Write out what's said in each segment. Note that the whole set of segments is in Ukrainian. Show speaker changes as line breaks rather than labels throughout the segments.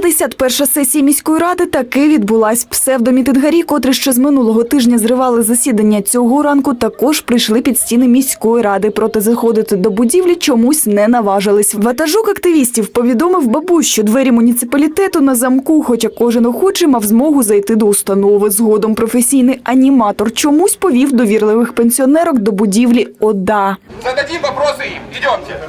51 сесія міської ради таки відбулась. Псевдомітингарі, котрі ще з минулого тижня зривали засідання цього ранку, також прийшли під стіни міської ради. Проте заходити до будівлі чомусь не наважились. Ватажок активістів повідомив бабусь, що двері муніципалітету на замку, хоча кожен охочий мав змогу зайти до установи. Згодом професійний аніматор чомусь повів довірливих пенсіонерок до будівлі ОДА.
Зададим вопросы им. Идемте.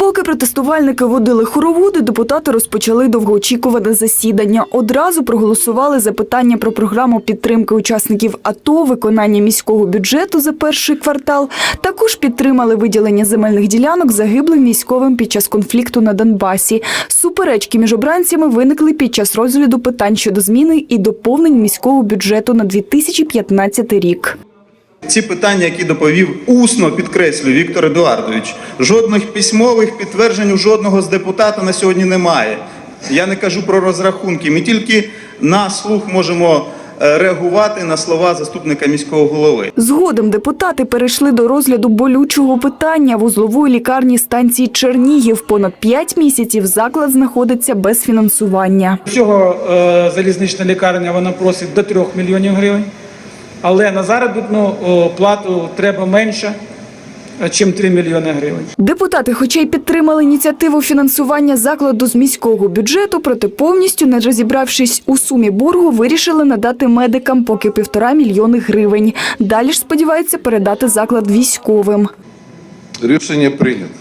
Поки протестувальники водили хороводи, депутати розпочали довгоочікуване засідання. Одразу проголосували за питання про програму підтримки учасників АТО, виконання міського бюджету за перший квартал. Також підтримали виділення земельних ділянок загиблим військовим під час конфлікту на Донбасі. Суперечки між обранцями виникли під час розгляду питань щодо зміни і доповнень міського бюджету на 2015 рік.
Ці питання, які доповів усно, підкреслюю, Віктор Едуардович, жодних письмових підтверджень у жодного з депутата на сьогодні немає. Я не кажу про розрахунки. Ми тільки на слух можемо е, реагувати на слова заступника міського голови.
Згодом депутати перейшли до розгляду болючого питання вузлової лікарні станції Чернігів. Понад п'ять місяців заклад знаходиться без фінансування.
Всього е, залізнична лікарня вона просить до 3 мільйонів гривень, але на заробітну плату треба менше, ніж 3 мільйони гривень.
Депутати, хоча й підтримали ініціативу фінансування закладу з міського бюджету, проте повністю не розібравшись у сумі боргу, вирішили надати медикам поки півтора мільйони гривень. Далі ж сподіваються передати заклад військовим.
Рішення прийнято.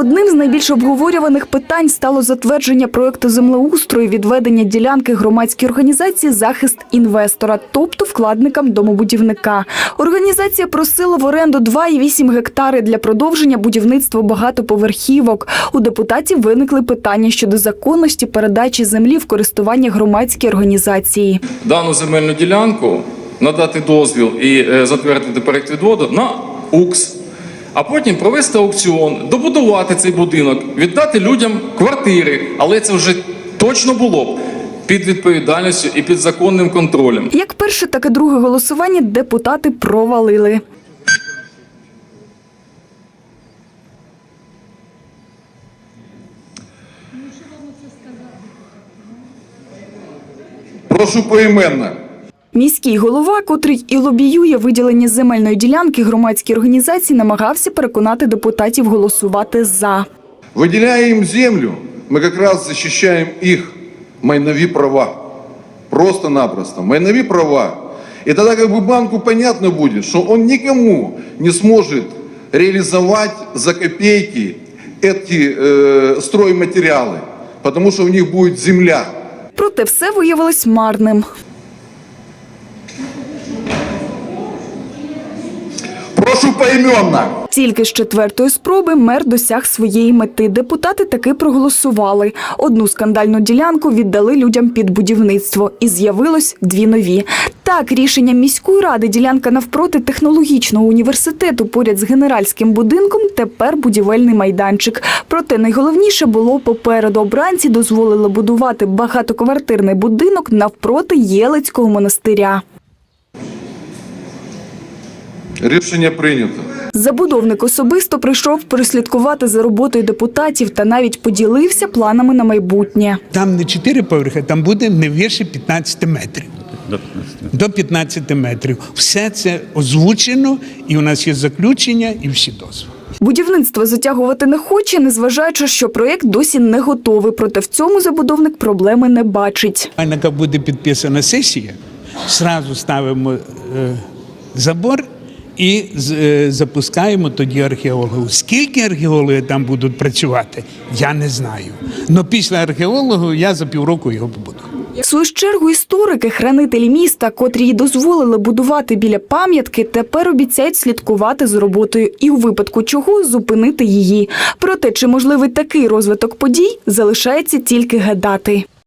Одним з найбільш обговорюваних питань стало затвердження проекту землеустрою відведення ділянки громадській організації захист інвестора, тобто вкладникам домобудівника. Організація просила в оренду 2,8 гектари для продовження будівництва багатоповерхівок. У депутатів виникли питання щодо законності передачі землі в користування громадській організації.
дану земельну ділянку, надати дозвіл і е, затвердити проект відводу на УКС, а потім провести аукціон, добудувати цей будинок, віддати людям квартири, але це вже точно було б під відповідальністю і під законним контролем.
Як перше, так і друге голосування депутати провалили.
Прошу поіменно.
Міський голова, котрий і лобіює виділення земельної ділянки громадській організації, намагався переконати депутатів голосувати за.
Выделяя им землю, мы как раз защищаем их майнові права. Просто-напросто. Майнові права. И тогда как бы банку понятно будет, что он никому не сможет реализовать за копейки эти э, стройматериалы, потому что у них будет земля.
Проте все виявилось марним.
Прошу поименно.
Тільки з четвертої спроби мер досяг своєї мети. Депутати таки проголосували. Одну скандальну ділянку віддали людям під будівництво, і з'явилось дві нові. Так, рішенням міської ради ділянка навпроти технологічного університету поряд з генеральським будинком тепер будівельний майданчик. Проте найголовніше було попереду. Обранці дозволили будувати багатоквартирний будинок навпроти Єлицького монастиря.
Рішення прийнято.
Забудовник особисто прийшов прослідкувати за роботою депутатів та навіть поділився планами на майбутнє.
Там не 4 поверхи, там буде не більше 15 метрів. До 15 метрів. Все це озвучено, і у нас є заключення і всі дозволи.
Будівництво затягувати не хоче, незважаючи, що проєкт досі не готовий. Проте в цьому забудовник проблеми не бачить.
А яка буде підписана сесія, зразу ставимо е, забор і е, запускаємо тоді археологів. Скільки археологів там будуть працювати, я не знаю. Але після археологів я за півроку його побудую.
В свою чергу історики, хранителі міста, котрі й дозволили будувати біля пам'ятки, тепер обіцяють слідкувати з роботою і у випадку чого зупинити її. Проте, чи можливий такий розвиток подій, залишається тільки гадати.